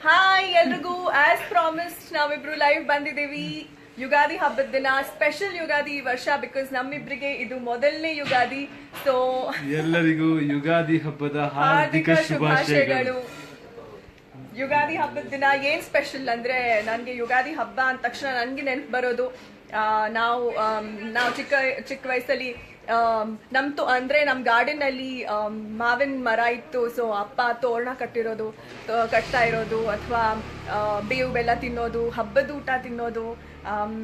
Hi ಎಲ್ರಿಗೂ. As promised ನಾವಿಬ್ರು live ಬಂದಿದ್ದೀವಿ. ಯುಗಾದಿ ಹಬ್ಬದ ದಿನ ಸ್ಪೆಷಲ್ ಯುಗಾದಿ ಈ ವರ್ಷ ಬಿಕಾಸ್ ನಮ್ಮಿಬ್ರಿಗೆ ಇದು ಮೊದಲನೇ ಯುಗಾದಿ. ಸೊ ಎಲ್ಲರಿಗೂ ಯುಗಾದಿ ಹಬ್ಬದ ಹಾರ್ದಿಕ ಶುಭಾಶಯಗಳು. ಶುಭಾಶಯಗಳು. ಯುಗಾದಿ ಹಬ್ಬದ ದಿನ ಏನ್ ಸ್ಪೆಷಲ್ ಅಂದ್ರೆ ನನ್ಗೆ ಯುಗಾದಿ ಹಬ್ಬ ಅಂದ ತಕ್ಷಣ ನನ್ಗೆ ನೆನಪು ಬರೋದು. ಆ, ನಾವು ನಾವು ಚಿಕ್ಕ ಚಿಕ್ಕ ವಯಸ್ಸಲ್ಲಿ ಆಮ್, ನಮ್ ತೋ ಅಂದ್ರೆ ನಮ್ ಗಾರ್ಡನ್ ಅಲ್ಲಿ ಮಾವಿನ ಮರ ಇತ್ತು. ಸೊ ಅಪ್ಪ ತೋರಣ ಕಟ್ಟಿರೋದು ಕಟ್ತಾ ಇರೋದು ಅಥವಾ ಬೇವು ಬೆಲ್ಲ ತಿನ್ನೋದು ಹಬ್ಬದ ಊಟ ತಿನ್ನೋದು ಆಮ್,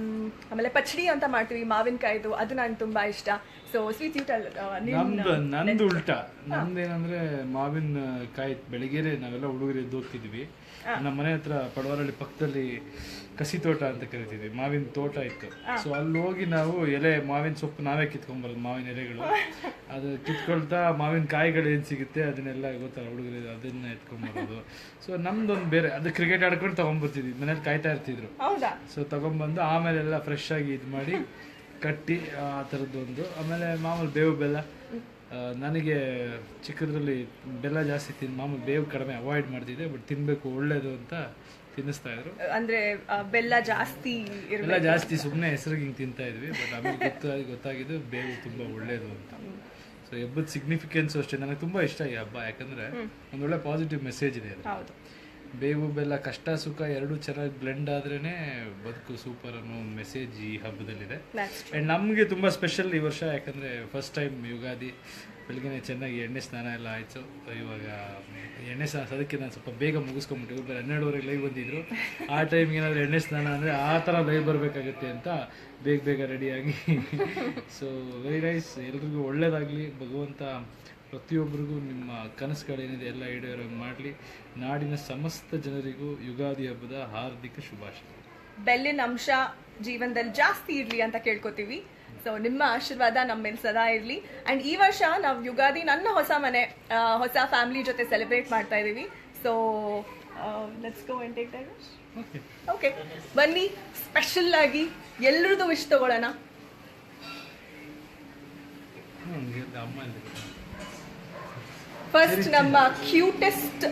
ಆಮೇಲೆ ಪಚಡಿ ಅಂತ ಮಾಡ್ತೀವಿ ಮಾವಿನಕಾಯ್ದು. ಅದು ನಂಗೆ ತುಂಬಾ ಇಷ್ಟ. ಸೊ ಸ್ವೀಟ್ ನಮ್ದು ನಂದು ಉಲ್ಟಾ. ನಂದೇನಂದ್ರೆ ಮಾವಿನ ಕಾಯಿ ಬೆಳಗ್ಗೆರೆ ನಾವೆಲ್ಲ ಹುಡುಗರು ಎದ್ದು ಹೋಗ್ತಿದ್ವಿ. ನಮ್ಮ ಮನೆ ಹತ್ರ ಪಡವರಳ್ಳಿ ಪಕ್ಕದಲ್ಲಿ ಕಸಿ ತೋಟ ಅಂತ ಕರಿತೀವಿ ಮಾವಿನ ತೋಟ ಇತ್ತು. ಸೊ ಅಲ್ಲಿ ಹೋಗಿ ನಾವು ಎಲೆ ಮಾವಿನ ಸೊಪ್ಪು ನಾವೇ ಕಿತ್ಕೊಂಡ್ಬರೋದು ಮಾವಿನ ಎಲೆಗಳು ಅದು ಕಿತ್ಕೊಳ್ತಾ ಮಾವಿನ ಕಾಯಿಗಳು ಏನು ಸಿಗುತ್ತೆ ಅದನ್ನೆಲ್ಲ ಗೊತ್ತಲ್ಲ ಹುಡುಗರು ಅದನ್ನ ಎತ್ಕೊಂಡ್ಬರೋದು ಸೊ ನಮ್ದೊಂದು ಬೇರೆ ಅದು ಕ್ರಿಕೆಟ್ ಆಡ್ಕೊಂಡು ತಗೊಂಡ್ಬರ್ತಿದ್ವಿ ಮನೇಲಿ ಕಾಯ್ತಾ ಇರ್ತಿದ್ರು. ಸೊ ತಗೊಂಬಂದು ಆಮೇಲೆ ಎಲ್ಲ ಫ್ರೆಶ್ ಆಗಿ ಇದು ಮಾಡಿ ಕಟ್ಟಿ ಆ ಥರದ್ದೊಂದು. ಆಮೇಲೆ ಮಾಮೂಲು ಬೇವು ಬೆಲ್ಲ. ನನಗೆ ಚಿಕ್ಕದ್ರಲ್ಲಿ ಬೆಲ್ಲ ಜಾಸ್ತಿ ತಿನ್ ಮಾಮೂಲು ಬೇವು ಕಡಿಮೆ ಅವಾಯ್ಡ್ ಮಾಡ್ತಿದ್ದೆ ಬಟ್ ತಿನ್ನಬೇಕು ಒಳ್ಳೇದು ಅಂತ ತಿನ್ನಿಸ್ತಾ ಇದ್ರು. ಅಂದ್ರೆ ಬೆಲ್ಲ ಜಾಸ್ತಿ ಬೆಲ್ಲ ಜಾಸ್ತಿ ಸುಮ್ಮನೆ ಹೆಸರಿಗೆ ಹಿಂಗೆ ತಿಂತಾ ಇದ್ವಿ ಬಟ್ ಆಮೇಲೆ ಗೊತ್ತಾಗಿ ಗೊತ್ತಾಗಿದ್ದು ಬೇವು ತುಂಬಾ ಒಳ್ಳೇದು ಅಂತ. ಸೊ ಹಬ್ಬದ ಸಿಗ್ನಿಫಿಕೆನ್ಸ್ ಅಷ್ಟೇ. ನನಗೆ ತುಂಬಾ ಇಷ್ಟ ಈ ಹಬ್ಬ ಯಾಕಂದ್ರೆ ಒಂದೊಳ್ಳೆ ಒಳ್ಳೆ ಪಾಸಿಟಿವ್ ಮೆಸೇಜ್ ಇದೆ ಅದು ಹೌದು. ಬೇವು ಬೆಲ್ಲ ಕಷ್ಟ ಸುಖ ಎರಡು ಚೆನ್ನಾಗಿ ಬ್ಲೆಂಡ್ ಆದ್ರೇನೆ ಬದುಕು ಸೂಪರ್ ಅನ್ನೋ ಮೆಸೇಜ್ ಈ ಹಬ್ಬದಲ್ಲಿದೆ. ಆ್ಯಂಡ್ ಅಂಡ್ ನಮಗೆ ತುಂಬಾ ಸ್ಪೆಷಲ್ ಈ ವರ್ಷ ಯಾಕಂದ್ರೆ ಫಸ್ಟ್ ಟೈಮ್ ಯುಗಾದಿ ಬೆಳಗ್ಗೆ ಚೆನ್ನಾಗಿ ಎಣ್ಣೆ ಸ್ನಾನ ಎಲ್ಲ ಆಯ್ತು. ಇವಾಗ ಎಣ್ಣೆ ಸ್ನಾನ ಅದಕ್ಕೆ ನಾನು ಸ್ವಲ್ಪ ಬೇಗ ಮುಗಿಸ್ಕೊಂಡ್ಬಿಟ್ಟು ಇವ್ರು ಹನ್ನೆರಡುವರೆಗೆ ಲೈವ್ ಬಂದಿದ್ರು. ಆ ಟೈಮ್ಗೆ ಏನಾದ್ರು ಎಣ್ಣೆ ಸ್ನಾನ ಅಂದ್ರೆ ಆ ಥರ ಲೈವ್ ಬರಬೇಕಾಗುತ್ತೆ ಅಂತ ಬೇಗ ಬೇಗ ರೆಡಿಯಾಗಿ ಸೊ ವೆರಿ ನೈಸ್ ಎಲ್ರಿಗೂ ಒಳ್ಳೇದಾಗಲಿ. ಭಗವಂತ ಪ್ರತಿಯೊಬ್ಬರಿಗೂ ನಿಮ್ಮ ಕನಸುಗಳೇನಿದೆ ಎಲ್ಲ ಈಡೇರೋ ಮಾಡಲಿ. ನಾಡಿನ ಸಮಸ್ತ ಜನರಿಗೂ ಯುಗಾದಿ ಹಬ್ಬದ ಹಾರ್ದಿಕ ಶುಭಾಶಯ. ಬೆಲ್ಲಿನ ಅಂಶ ಜೀವನದಲ್ಲಿ ಜಾಸ್ತಿ ಇರಲಿ ಅಂತ ಕೇಳ್ಕೊತೀವಿ. ಸೊ ನಿಮ್ಮ ಆಶೀರ್ವಾದ ನಮ್ಮ ಮೇಲೆ ಸದಾ ಇರಲಿ. ಅಂಡ್ ಈ ವರ್ಷ ನಾವು ಯುಗಾದಿ ನನ್ನ ಹೊಸ ಮನೆ ಹೊಸ ಫ್ಯಾಮಿಲಿ ಜೊತೆ ಸೆಲೆಬ್ರೇಟ್ ಮಾಡ್ತಾ ಇದ್ದೀವಿ so let's go and take okay okay ಬನ್ನಿ ಸ್ಪೆಷಲ್ ಆಗಿ ಎಲ್ರದ್ದು ವಿಶ್ ತಗೊಳ್ಳೋಣ. ಫಸ್ಟ್ ನಮ್ಮ cutest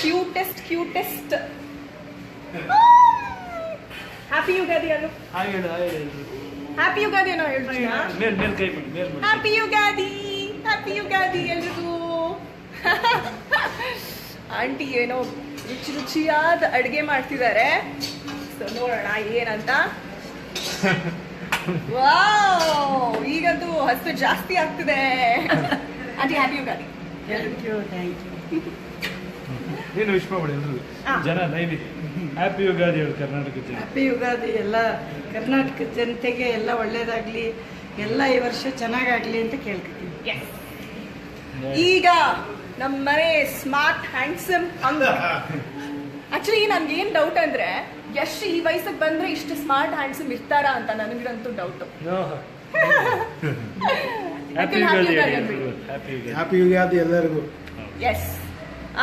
cutest cutest happy Ugadi ಹೇಳು ಹ್ಯಾಪಿ ಯುಗಾದಿ ಏನೋ ಹೇಳ್ತೀನಿ ಹ್ಯಾಪಿ ಯುಗಾದಿ ಹ್ಯಾಪಿ ಯುಗಾದಿ ಎಲ್ರಿಗೂ ಆಂಟಿ ಏನೋ ರುಚಿ ರುಚಿಯಾದ ಅಡುಗೆ ಮಾಡ್ತಿದ್ದಾರೆ. ಸೊ ನೋಡೋಣ ಏನಂತ? ವಾವ್ ಈಗಂತೂ ಹಸು ಜಾಸ್ತಿ ಆಗ್ತಿದೆ. ಆಂಟಿ ಹ್ಯಾಪಿ ಯುಗಾದಿ ನೀನು ವಿಶ್ ಮಾಡಿ ಎಲ್ರಿಗೂ. ಹಾ. ಜನ ಲೈವ್ ಇದೆ. ಹ್ಯಾಪಿ ಯುಗಾದಿ ಹೇಳಿ ಕರ್ನಾಟಕ ಜನ. ಹ್ಯಾಪಿ ಯುಗಾದಿ ಎಲ್ಲ ಕರ್ನಾಟಕ ಜನತೆಗೆ ಎಲ್ಲ ಒಳ್ಳೇದಾಗ್ಲಿ ಎಲ್ಲ ಈ ವರ್ಷ ಚೆನ್ನಾಗಾಗ್ಲಿ ಅಂತ ಕೇಳ್ಕೊತೀನಿ. ಈಗ ನಮ್ಮ ಮನೆ ಸ್ಮಾರ್ಟ್ ಹ್ಯಾಂಡ್ಸಮ್ ಹಂಗ ಆಕ್ಚುಲಿ ನನ್ಗೆ ಏನ್ ಡೌಟ್ ಅಂದ್ರೆ ಯಶ್ ಈ ವಯಸ್ಸಿಗೆ ಬಂದ್ರೆ ಇಷ್ಟು ಸ್ಮಾರ್ಟ್ ಹ್ಯಾಂಡ್ಸಮ್ ಇರ್ತಾರಾ ಅಂತ ನನಗಿರಂತೂ doubt happy Happy Ugadi Ugadi happy Ugadi ಎಲ್ಲರಿಗೂ. ಎಸ್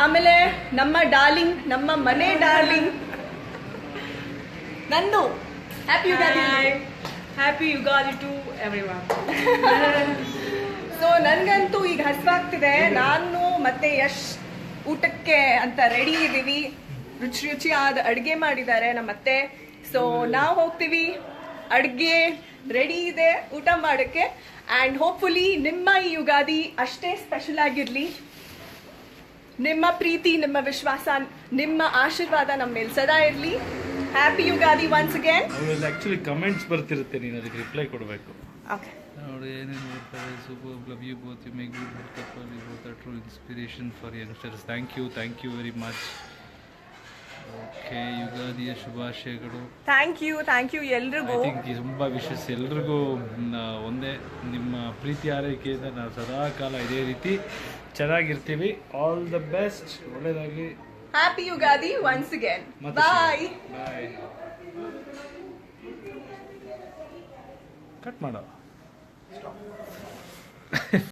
ಆಮೇಲೆ ನಮ್ಮ ಡಾರ್ಲಿಂಗ್ ನಮ್ಮ ಮನೆ ಡಾರ್ಲಿಂಗ್ ನಂದು. Happy Ugadi happy Ugadi to everyone so ನನಗಂತೂ ಈಗ ಹಸ್ವಾಗ್ತಿದೆ. ನಾನು ಮತ್ತೆ ಯಶ್ ಊಟಕ್ಕೆ ಅಂತ ರೆಡಿ ಇದ್ದೀವಿ. ರುಚಿ ರುಚಿಯಾದ ಅಡುಗೆ ಮಾಡಿದ್ದಾರೆ ನಮ್ಮ ಅತ್ತೆ ಸೊ ನಾವು ಹೋಗ್ತೀವಿ. ಅಡುಗೆ ರೆಡಿ ಇದೆ ಊಟ ಮಾಡೋಕ್ಕೆ. ಆ್ಯಂಡ್ ಹೋಪ್ಫುಲಿ ನಿಮ್ಮ ಈ ಯುಗಾದಿ ಅಷ್ಟೇ ಸ್ಪೆಷಲ್ ಆಗಿರಲಿ. ನಿಮ್ಮ ಪ್ರೀತಿ ನಿಮ್ಮ ವಿಶ್ವಾಸ ನಿಮ್ಮ ಆಶೀರ್ವಾದ ನಮ್ಮ ಮೇಲೆ ಸದಾ ಇರಲಿ. Happy Ugadi once again actually comments ಬರ್ತಿರುತ್ತೆ ನೀನು ಅದಕ್ಕೆ ರಿಪ್ಲೈ ಕೊಡಬೇಕು. ಓಕೆ ನೋಡಿ ಏನೇನು ಬರ್ತಾರೆ super love you both you make good health couple you both are true inspiration for youngsters thank you thank you very much okay ಯುಗಾದಿಯ ಶುಭಾಶಯಗಳು. Thank you thank you I ಎಲ್ರಿಗೂ think ತುಂಬ wishes ಎಲ್ರಿಗೂ. ಒಂದೇ ನಿಮ್ಮ ಪ್ರೀತಿ ಆರೈಕೆಯಿಂದ ನಾವು ಸದಾ ಕಾಲ ಇದೇ ರೀತಿ ಚೆನ್ನಾಗಿರ್ತೀವಿ. All the best ಒಳ್ಳೇದಾಗಿ. Happy Ugadi once again bye bye cut ಮಾಡೋ.